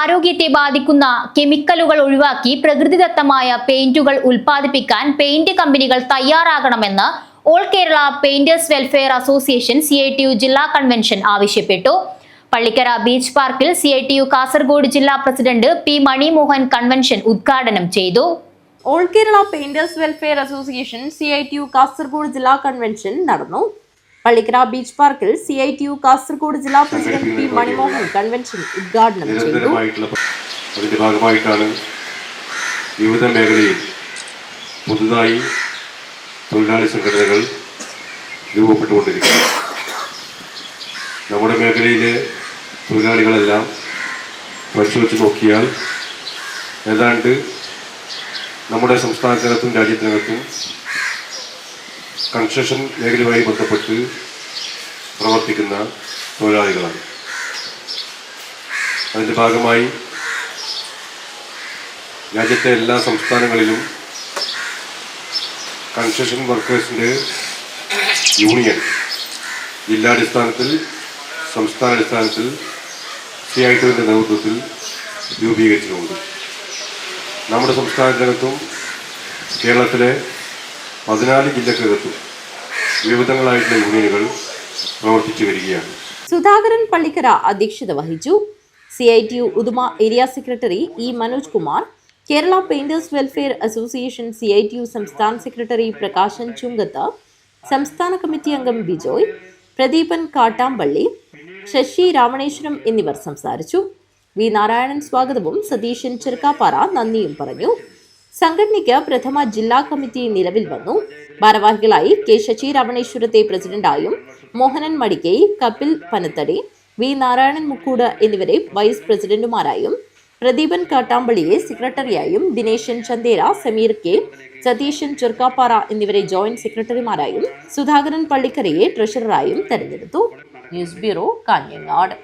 ആരോഗ്യത്തെ ബാധിക്കുന്ന കെമിക്കലുകൾ ഒഴിവാക്കി പ്രകൃതിദത്തമായ പെയിന്റുകൾ ഉൽപ്പാദിപ്പിക്കാൻ പെയിന്റ് കമ്പനികൾ തയ്യാറാകണമെന്ന് all Kerala painters welfare association C ജില്ലാ കൺവെൻഷൻ ആവശ്യപ്പെട്ടു. പള്ളിക്കര ബീച്ച് പാർക്കിൽ സി കാസർഗോഡ് ജില്ലാ പ്രസിഡന്റ് പി മണിമോഹൻ കൺവെൻഷൻ ഉദ്ഘാടനം ചെയ്തു. All Kerala painters welfare association C I T U Kasaragod ജില്ലാ കൺവെൻഷൻ നടന്നു. പള്ളിക്കര ബീച്ച് പാർക്കിൽ C I T U Kasaragod ജില്ലാ പ്രസിഡന്റ് പി മണിമോഹൻ കൺവെൻഷൻ ഉദ്ഘാടനം ചെയ്തു. ഭാഗമായിട്ടാണ് വിവിധ മേഖലയിൽ പുതുതായി തൊഴിലാളി സംഘടനകൾ രൂപപ്പെട്ടുകൊണ്ടിരിക്കുന്നത്. നമ്മുടെ മേഖലയിലെ തൊഴിലാളികളെല്ലാം പരിശോധിച്ച് നോക്കിയാൽ ഏതാണ്ട് നമ്മുടെ സംസ്ഥാനത്തിനകത്തും രാജ്യത്തിനകത്തും കൺസ്ട്രക്ഷൻ മേഖലയുമായി ബന്ധപ്പെട്ട് പ്രവർത്തിക്കുന്ന തൊഴിലാളികളാണ്. അതിന്റെ ഭാഗമായി രാജ്യത്തെ എല്ലാ സംസ്ഥാനങ്ങളിലും കൺസ്ട്രക്ഷൻ വർക്കേഴ്സിന്റെ യൂണിയൻ ജില്ലാടിസ്ഥാനത്തിൽ സംസ്ഥാനാടിസ്ഥാനത്തിൽ സി ഐ ടിയുടെ നേതൃത്വത്തിൽ രൂപീകരിച്ചിട്ടുണ്ട്. നമ്മുടെ സംസ്ഥാനത്തിനകത്തും കേരളത്തിലെ പതിനാല് ജില്ലക്കകത്തും വിവിധങ്ങളായിട്ടുള്ള യൂണിയനുകൾ പ്രവർത്തിച്ചു വരികയാണ്. സുധാകരൻ പള്ളിക്കര അധ്യക്ഷത വഹിച്ചു. C I T U Uduma area secretary E Manoj Kumar Kerala painters welfare association C I T U സംസ്ഥാന സെക്രട്ടറി പ്രകാശൻ ചുങ്കത്ത് സംസ്ഥാന കമ്മിറ്റി അംഗം ബിജോയ് പ്രദീപൻ കാട്ടാമ്പള്ളി ശശി രാമണേശ്വരം എന്നിവർ സംസാരിച്ചു. വി നാരായണൻ സ്വാഗതവും സതീശൻ ചെറുക്കാപ്പാറ നന്ദിയും പറഞ്ഞു. സംഘടനയ്ക്ക് പ്രഥമ ജില്ലാ കമ്മിറ്റി നിലവിൽ വന്നു. ഭാരവാഹികളായി കെ ശശി രമണേശ്വരത്തെ പ്രസിഡന്റായും മോഹനൻ മടിക്കൈ കപിൽ പനത്തടി വി നാരായണൻ മുക്കൂട് എന്നിവരെ വൈസ് പ്രസിഡന്റുമാരായും പ്രദീപൻ കാട്ടാമ്പള്ളിയെ സെക്രട്ടറിയായും ദിനേശൻ ചന്ദേര സമീർ കെ സതീശൻ ചെറുക്കാപ്പാറ എന്നിവരെ ജോയിന്റ് സെക്രട്ടറിമാരായും സുധാകരൻ പള്ളിക്കരയെ ട്രഷററായും തെരഞ്ഞെടുത്തു. News bureau Kanhangad.